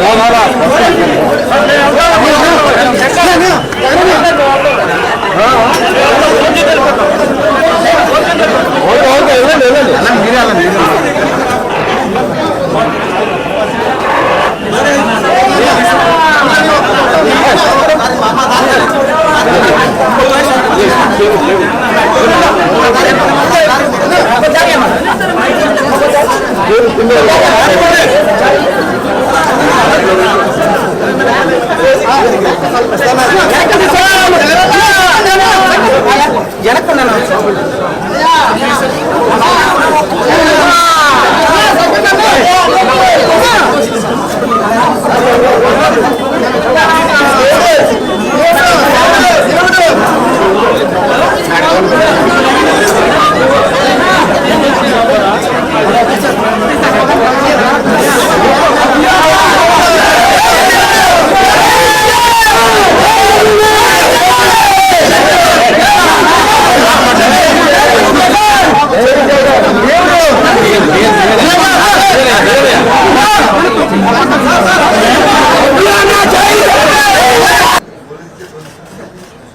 não, não, não. எனக்கு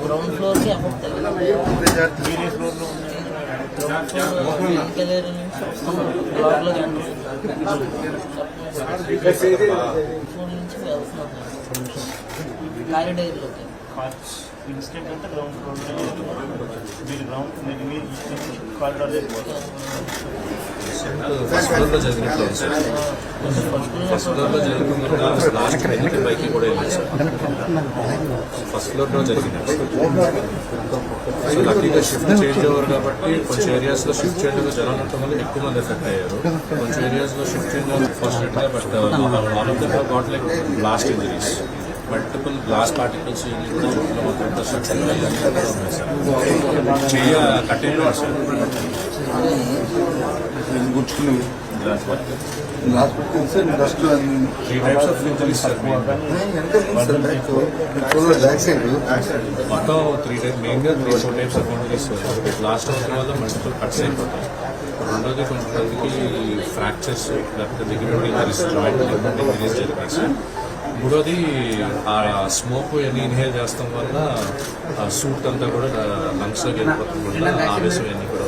ground floor ఎక్కలేరు నుంచి కారిడైర్లోకి ఇన్స్టెంట్ అంతా గ్రౌండ్ ఫ్లోర్ మీరు గ్రౌండ్ మీరు మీరు కారిడార్ ఫస్ట్ ఫ్లోర్లో జరిగినట్టు సార్ ఫస్ట్ ఫ్లోర్లో జరిగిన లాస్ట్ మినిట్ బైక్ కూడా వెళ్ళింది సార్ ఫస్ట్ ఫ్లోర్లో జరిగింది. సో లక్కీగా షిఫ్ట్ చేంజ్ ఓవర్ కాబట్టి కొంచెం ఏరియాస్లో షిఫ్ట్ చేంజ్ ఓవర్ వల్ల ఎక్కువ మంది ఎఫెక్ట్ అయ్యారు. కొంచెం ఏరియాస్లో షిఫ్ట్ చేంజ్ ఓవర్గా but all of them got like blast injuries multiple glass particles మొత్తం గుచ్చుకుని glass glass dust three types of injuries sir మొత్తం త్రీ టైప్ మెయిన్గా three four types of injuries last hour వల్ల multiple cuts అయిపోతాయి రెండోది కొంతమందికి fractures లేకపోతే దగ్గర injuries joint injuries మూడోది ఆ స్మోక్ ఇవన్నీ ఇన్హేల్ చేస్తాం వల్ల ఆ సూట్ అంతా కూడా లంగ్స్లోకి వెళ్ళిపోతుంది ఆవేశం ఇవన్నీ కూడా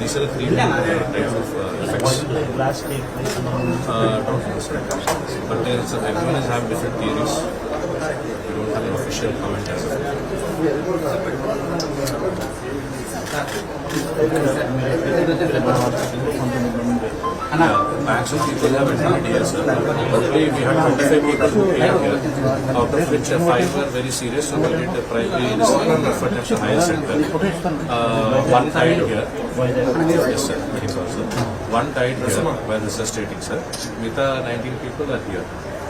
these are three types of effects. But there's, everyone is have different theories. We max of people have attended here, sir. Already we had 25 people who came here, out of which uh, five were very serious, so we did the primary effort at the higher center. Uh, one died here. Yes, sir. One died here, while this is stating, sir. Mita 19 people are here.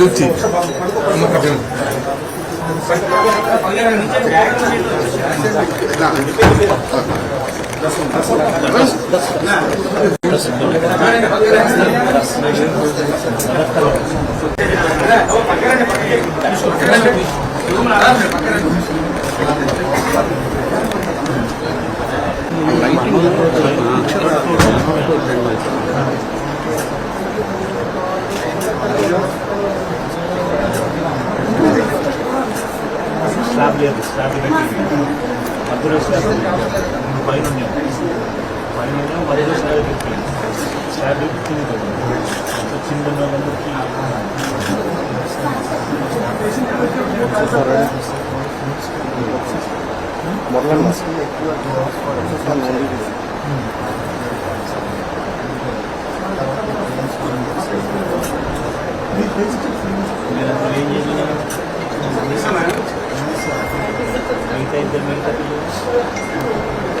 గుర్చి slab లేదు slab లేదు మధ్యలో slab లేదు పైన ఉన్నాం పైన ఉన్నాం మధ్యలో స్లాబ్ పెట్టి స్లాబ్ కింద సో కింద ఉన్న వాళ్ళందరికీ నేను అసలు ఏం చేసినా మిగతా ఇద్దరు మిగతా పిల్లలు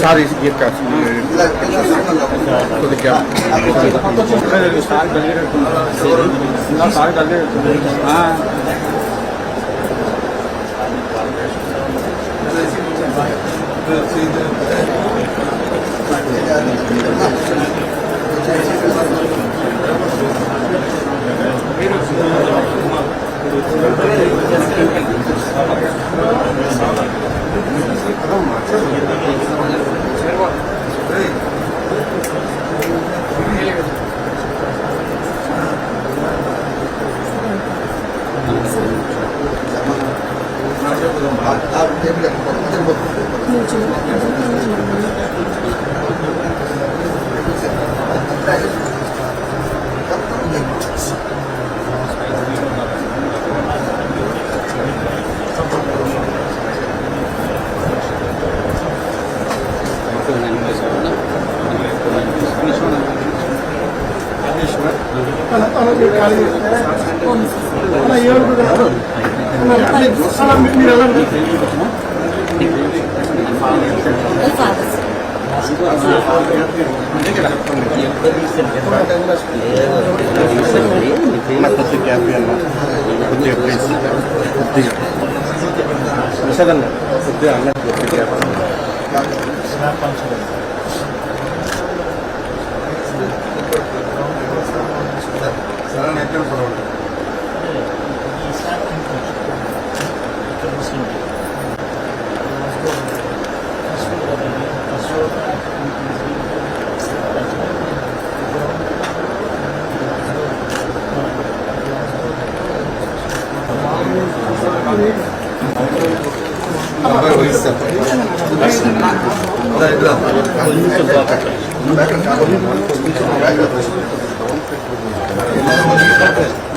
सारी ये Thank you. Ana, ana, ana, ana, ana, ana, function ఈ Thank you.